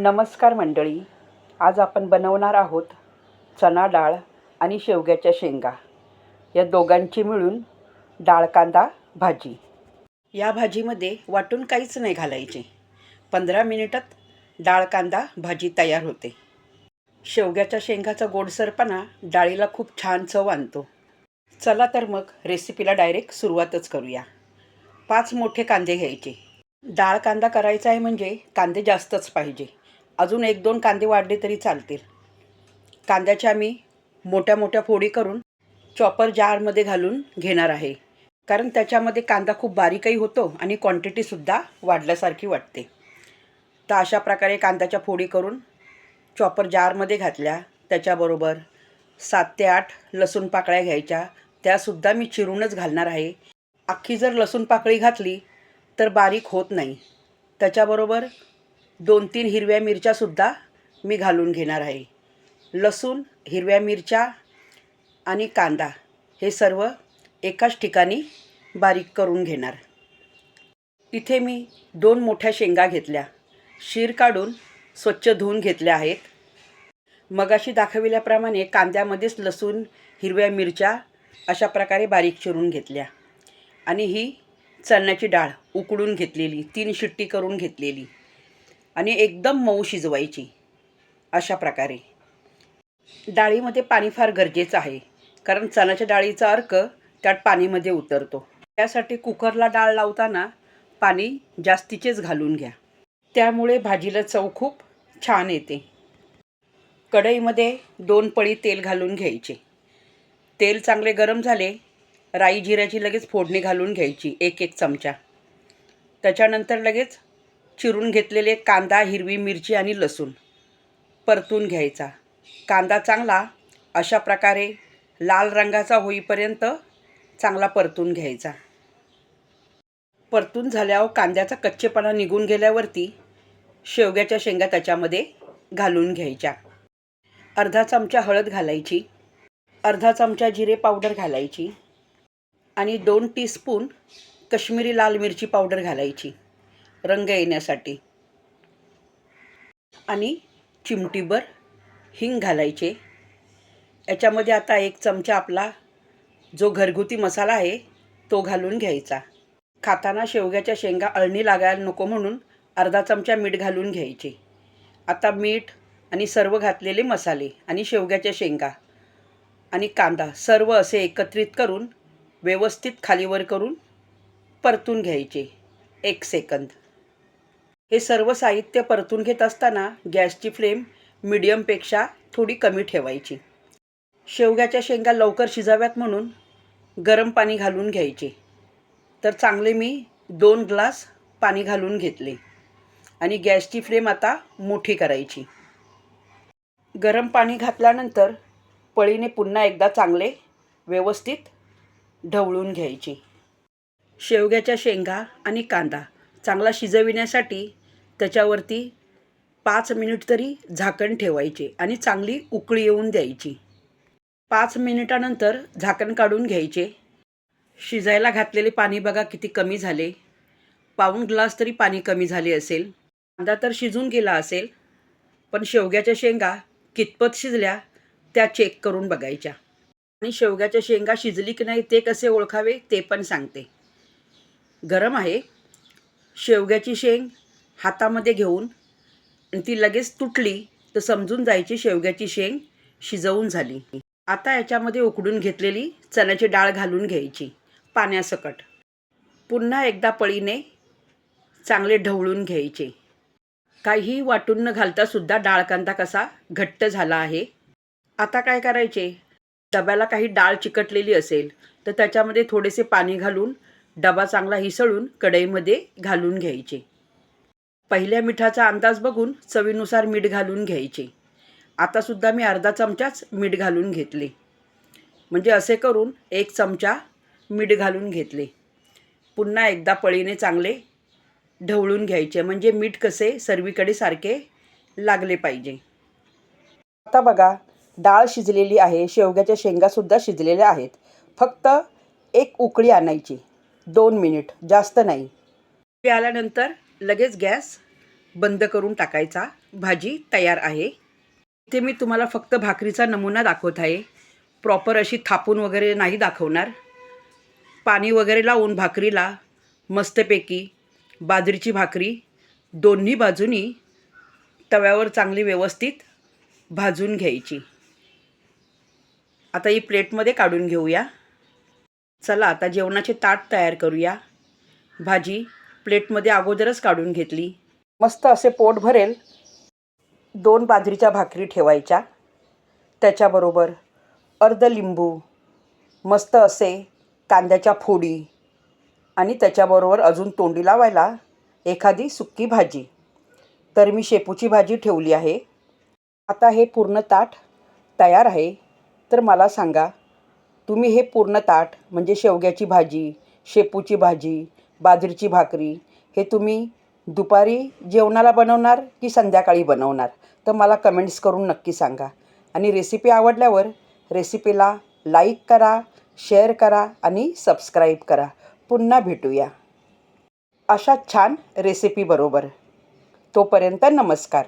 नमस्कार मंडळी. आज आपण बनवणार आहोत चणा डाळ आणि शेवग्याच्या शेंगा. या दोघांची मिळून डाळ कांदा भाजी. या भाजीमध्ये वाटून काहीच नाही घालायचे. पंधरा मिनिटात डाळ कांदा भाजी तयार होते. शेवग्याच्या शेंगाचा गोडसरपणा डाळीला खूप छान चव आणतो. चला तर मग रेसिपीला डायरेक्ट सुरुवातच करूया. पाच मोठे कांदे घ्यायचे. डाळ कांदा करायचा आहे म्हणजे कांदे जास्तच पाहिजे. अजून एक दोन कांदे वाढले तरी चालतील. कांद्याच्या मी मोठ्या मोठ्या फोडी करून चॉपर जारमध्ये घालून घेणार आहे. कारण त्याच्यामध्ये कांदा खूप बारीकही होतो आणि क्वांटिटीसुद्धा वाढल्यासारखी वाटते. तर अशा प्रकारे कांद्याच्या फोडी करून चॉपर जारमध्ये घातल्या. त्याच्याबरोबर सात ते आठ लसूण पाकळ्या घ्यायच्या. त्यासुद्धा मी चिरूनच घालणार आहे. अख्खी जर लसूण पाकळी घातली तर बारीक होत नाही. त्याच्याबरोबर दोन तीन हिरव्या मिरच्यासुद्धा मी घालून घेणार आहे. लसूण हिरव्या मिरच्या आणि कांदा हे सर्व एकाच ठिकाणी बारीक करून घेणार. इथे मी दोन मोठ्या शेंगा घेतल्या. शीर काढून स्वच्छ धुवून घेतल्या आहेत. मगाशी दाखविल्याप्रमाणे कांद्यामध्येच लसूण हिरव्या मिरच्या अशा प्रकारे बारीक चिरून घेतल्या. आणि ही चण्याची डाळ उकडून घेतलेली तीन शिट्टी करून घेतलेली. आणि एकदम मऊ शिजवायची. अशा प्रकारे. डाळीमध्ये पाणी फार गरजेचं आहे. कारण चण्याच्या डाळीचा अर्क त्यात पाणीमध्ये उतरतो. त्यासाठी कुकरला डाळ लावताना पाणी जास्तीचेच घालून घ्या. त्यामुळे भाजीला चव खूप छान येते. कढईमध्ये दोन पळी तेल घालून घ्यायचे. तेल चांगले गरम झाले राई जिऱ्याची लगेच फोडणी घालून घ्यायची एक एक चमचा. त्याच्यानंतर लगेच चिरून घेतलेले कांदा हिरवी मिरची आणि लसूण परतून घ्यायचा. कांदा चांगला अशा प्रकारे लाल रंगाचा होईपर्यंत चांगला परतून घ्यायचा. परतून झाल्यावर कांद्याचा कच्चेपणा निघून गेल्यावरती शेवग्याच्या शेंगा त्याच्यामध्ये घालून घ्यायच्या. अर्धा चमचा हळद घालायची अर्धा चमचा जिरे पावडर घालायची आणि दोन टीस्पून कश्मीरी लाल मिरची पावडर घालायची. रंग येण्यासाठी. आणि चिमटीभर हिंग घालायचे. याच्यामध्ये आता एक चमचा आपला जो घरगुती मसाला आहे तो घालून घ्यायचा. खाताना शेवग्याच्या शेंगा अळणी लागायला नको म्हणून अर्धा चमचा मीठ घालून घ्यायचे. आता मीठ आणि सर्व घातलेले मसाले आणि शेवग्याच्या शेंगा आणि कांदा सर्व असे एकत्रित करून व्यवस्थित खालीवर करून परतून घ्यायचे. एक सेकंद. हे सर्व साहित्य परतून घेत असताना गॅसची फ्लेम मिडियमपेक्षा थोडी कमी ठेवायची. शेवग्याच्या शेंगा लवकर शिजाव्यात म्हणून गरम पाणी घालून घ्यायचे. तर चांगले मी दोन ग्लास पाणी घालून घेतले आणि गॅसची फ्लेम आता मोठी करायची. गरम पाणी घातल्यानंतर पळीने पुन्हा एकदा चांगले व्यवस्थित ढवळून घ्यायचे. शेवग्याच्या शेंगा आणि कांदा चांगला शिजविण्यासाठी त्याच्यावरती पाच मिनिट तरी झाकण ठेवायचे आणि चांगली उकळी येऊन द्यायची. पाच मिनिटानंतर झाकण काढून घ्यायचे. शिजायला घातलेले पाणी बघा किती कमी झाले. पाऊण ग्लास तरी पाणी कमी झाले असेल. कांदा तर शिजून गेला असेल पण शेवग्याच्या शेंगा कितपत शिजल्या त्या चेक करून बघायच्या. आणि शेवग्याच्या शेंगा शिजली की नाही ते कसे ओळखावे ते पण सांगते. गरम आहे. शेवग्याची शेंग हातामध्ये घेऊन आणि ती लगेच तुटली तर समजून जायची शेवग्याची शेंग शिजवून झाली. आता याच्यामध्ये उकडून घेतलेली चण्याची डाळ घालून घ्यायची पाण्यासकट. पुन्हा एकदा पळीने चांगले ढवळून घ्यायचे. काहीही वाटून न घालतासुद्धा डाळ कांदा कसा घट्ट झाला आहे. आता काय करायचे? डब्याला काही डाळ चिकटलेली असेल तर त्याच्यामध्ये थोडेसे पाणी घालून डबा चांगला हिसळून कढईमध्ये घालून घ्यायचे. पहिल्या मिठाचा अंदाज बघून चवीनुसार मीठ घालून घ्यायचे. आतासुद्धा मी अर्धा चमचाच मीठ घालून घेतले. म्हणजे असे करून एक चमचा मीठ घालून घेतले. पुन्हा एकदा पळीने चांगले ढवळून घ्यायचे. म्हणजे मीठ कसे सर्वीकडे सारखे लागले पाहिजे. आता बघा डाळ शिजलेली आहे. शेवग्याच्या शेंगासुद्धा शिजलेल्या आहेत. फक्त एक उकळी आणायची. दोन मिनिट. जास्त नाही. आल्यानंतर लगेच गॅस बंद करून टाकायचा. भाजी तयार आहे. इथे मी तुम्हाला फक्त भाकरीचा नमुना दाखवत आहे. प्रॉपर अशी थापून वगैरे नाही दाखवणार. पाणी वगैरे लावून भाकरीला मस्तपैकी बाजरीची भाकरी दोन्ही बाजूनी तव्यावर चांगली व्यवस्थित भाजून घ्यायची. आता ही प्लेटमध्ये काढून घेऊया. चला आता जेवणाचे ताट तयार करूया. भाजी प्लेटमध्ये अगोदरच काढून घेतली. मस्त असे पोट भरेल. दोन बाजरीच्या भाकरी ठेवायच्या. त्याच्याबरोबर अर्ध लिंबू मस्त असे कांद्याच्या फोडी आणि त्याच्याबरोबर अजून तोंडी लावायला एखादी सुक्की भाजी. तर मी शेपूची भाजी ठेवली आहे. आता हे पूर्ण ताट तयार आहे. तर मला सांगा तुम्ही हे पूर्ण ताट म्हणजे शेवग्याची भाजी शेपूची भाजी बाजरीची भाकरी हे तुम्ही दुपारी जेवणाला बनवणार की संध्याकाळी बनवणार? तर मला कमेंट्स करून नक्की सांगा. आणि रेसिपी आवडल्यावर रेसिपीला लाईक करा शेअर करा आणि सबस्क्राईब करा. पुन्हा भेटूया. अशा छान रेसिपीबरोबर तोपर्यंत नमस्कार.